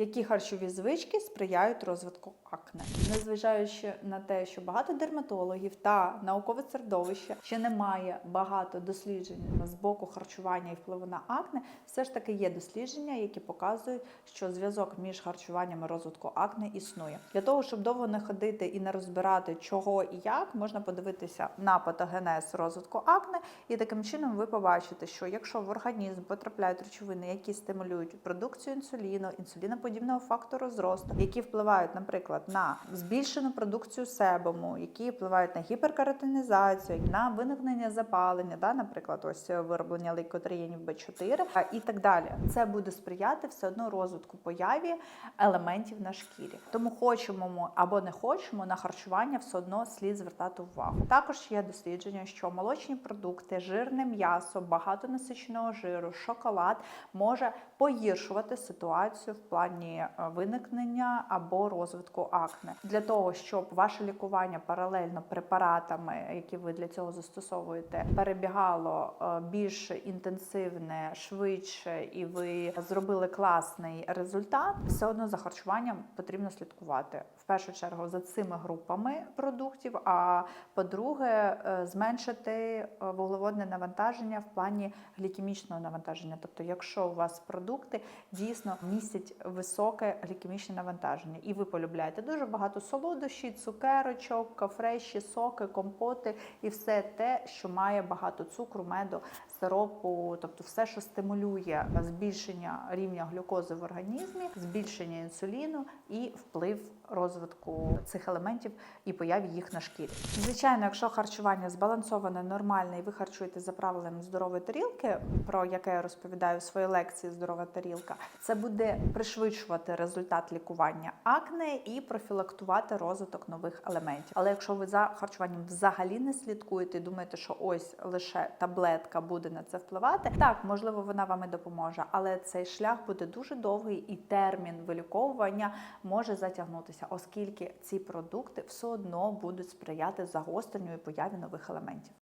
Які харчові звички сприяють розвитку акне, незважаючи на те, що багато дерматологів та наукове середовище ще немає багато досліджень з боку харчування і впливу на акне, все ж таки є дослідження, які показують, що зв'язок між харчуванням і розвитку акне існує. Для того щоб довго не ходити і не розбирати, чого і як, можна подивитися на патогенез розвитку акне, і таким чином ви побачите, що якщо в організм потрапляють речовини, які стимулюють продукцію інсуліну, інсуліноподібного фактору зросту, які впливають, наприклад, на збільшену продукцію себуму, які впливають на гіперкаратинізацію, на виникнення запалення, да, наприклад, ось вироблення лейкотриєнів Б4 і так далі. Це буде сприяти все одно розвитку появі елементів на шкірі. Тому хочемо або не хочемо на харчування все одно слід звертати увагу. Також є дослідження, що молочні продукти, жирне м'ясо, багато насиченого жиру, шоколад може погіршувати ситуацію в плані е, виникнення або розвитку акне. Для того щоб ваше лікування паралельно препаратами, які ви для цього застосовуєте, перебігало е, більш інтенсивне, швидше, і ви зробили класний результат, все одно за харчуванням потрібно слідкувати в першу чергу за цими групами продуктів. А по-друге, е, зменшити вуглеводне навантаження в плані глікемічного навантаження. Тобто, якщо у вас продукти дійсно містять високе глікемічне навантаження, і ви полюбляєте дуже багато солодощів, цукерочок, фреші, соки, компоти і все те, що має багато цукру, меду, сиропу, тобто все, що стимулює збільшення рівня глюкози в організмі, збільшення інсуліну і вплив розвитку цих елементів і появі їх на шкірі. Звичайно, якщо харчування збалансоване, нормальне, і ви харчуєте за правилами здорової тарілки, про яке я розповідаю в своїй лекції Здорова тарілка, це буде пришвидшувати результат лікування акне і профілактувати розвиток нових елементів. Але якщо ви за харчуванням взагалі не слідкуєте і думаєте, що ось лише таблетка буде на це впливати, так можливо вона вам і допоможе, але цей шлях буде дуже довгий і термін виліковування може затягнутися, оскільки ці продукти все одно будуть сприяти загостренню і появі нових елементів.